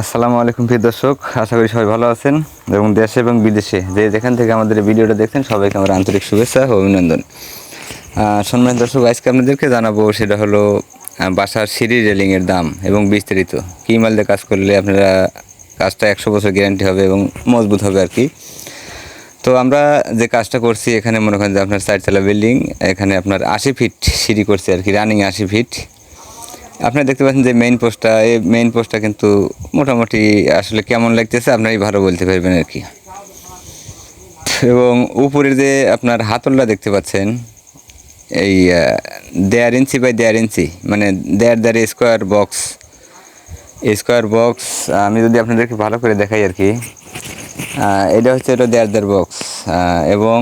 আসসালামু আলাইকুম প্রিয় দর্শক, আশা করি সবাই ভালো আছেন এবং দেশে এবং বিদেশে যে যেখান থেকে আমাদের ভিডিওটা দেখছেন সবাইকে আমার আন্তরিক শুভেচ্ছা ও অভিনন্দন। সম্মানিত দর্শক, আজকে আপনাদেরকে জানাব সেটা হলো বাসার সিঁড়ি রেলিংয়ের দাম এবং বিস্তারিত। কী মাল দিয়ে কাজ করলে আপনারা কাজটা একশো বছর গ্যারান্টি হবে এবং মজবুত হবে আর কি? তো আমরা যে কাজটা করছি, এখানে মনে করেন যে আপনার চারতলা বিল্ডিং, এখানে আপনার আশি ফিট সিঁড়ি করছি আর কি, রানিং আশি ফিট। আপনারা দেখতে পাচ্ছেন যে মেইন পোস্টটা এই মেইন পোস্টটা কিন্তু মোটামুটি আসলে কেমন লাগতেছে, আপনারাই ভালো বলতে পারবেন আর কি। এবং উপরের যে আপনার হাতলটা দেখতে পাচ্ছেন, এই দেড় ইঞ্চি বাই দেড় ইঞ্চি মানে দেড় দেড় স্কোয়ার বক্স স্কোয়ার বক্স আমি যদি আপনাদেরকে ভালো করে দেখাই আর কি এটা হচ্ছে এটা দেড় দেড় বক্স এবং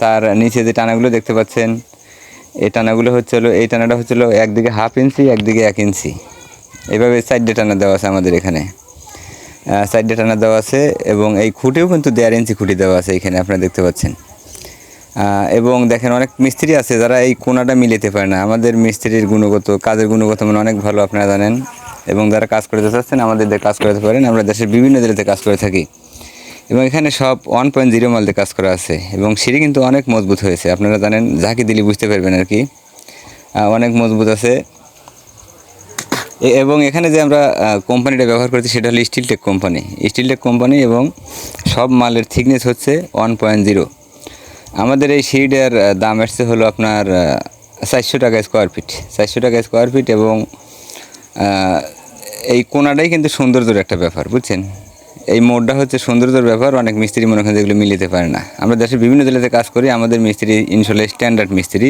তার নিচে যে টানাগুলো দেখতে পাচ্ছেন এই টানাগুলো হচ্ছে হলো এই টানাটা হচ্ছে হলো একদিকে হাফ ইঞ্চি একদিকে এক ইঞ্চি এভাবে সাইডে টানা দেওয়া আছে আমাদের এখানে। সাইডে টানা দেওয়া আছে এবং এই খুঁটিও কিন্তু দেড় ইঞ্চি খুঁটি দেওয়া আছে এখানে, আপনারা দেখতে পাচ্ছেন। এবং দেখেন অনেক মিস্ত্রি আছে যারা এই কোনাটা মিলাতে পারে না। আমাদের মিস্ত্রির গুণগত, কাজের গুণগত মানে অনেক ভালো, আপনারা জানেন। এবং যারা কাজ করতে চাচ্ছেন, আমাদের কাজ করতে পারেন। আমরা দেশের বিভিন্ন জেলাতে কাজ করে থাকি। এবং এখানে সব ওয়ান পয়েন্ট জিরো মাল দিয়ে কাজ করা আছে এবং সিঁড়ি কিন্তু অনেক মজবুত হয়েছে। আপনারা জানেন যাকে দিলে বুঝতে পারবেন আর কি। অনেক মজবুত আছে। এবং এখানে যে আমরা কোম্পানিটা ব্যবহার করছি সেটা হলো স্টিলটেক কোম্পানি স্টিলটেক কোম্পানি এবং সব মালের থিকনেস হচ্ছে ওয়ান পয়েন্ট জিরো আমাদের এই সিঁড়িটার দাম আসছে হলো আপনার চারশো টাকা স্কোয়ার ফিট চারশো টাকা স্কোয়ার ফিট এবং এই কোনাটাই কিন্তু সৌন্দর্যের একটা ব্যাপার, বুঝছেন? এই মোড়টা হচ্ছে সৌন্দর্যের ব্যাপার, অনেক মিস্ত্রি মনে হয় যেগুলো মিলিতে পারে না। আমরা দেশের বিভিন্ন জেলাতে কাজ করি, আমাদের মিস্ত্রি ইনশাল্লাহ স্ট্যান্ডার্ড মিস্ত্রি।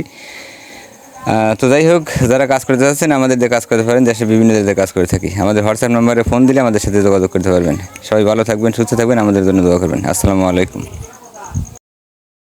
তো যাই হোক, যারা কাজ করতে চাচ্ছেন, আমাদের দিয়ে কাজ করতে পারেন, দেশের বিভিন্ন জেলাতে কাজ করে থাকি। আমাদের হোয়াটসঅ্যাপ নম্বরে ফোন দিলে আমাদের সাথে যোগাযোগ করতে পারবেন। সবাই ভালো থাকবেন, সুস্থ থাকবেন, আমাদের জন্য দোয়া করবেন। আসসালামু আলাইকুম।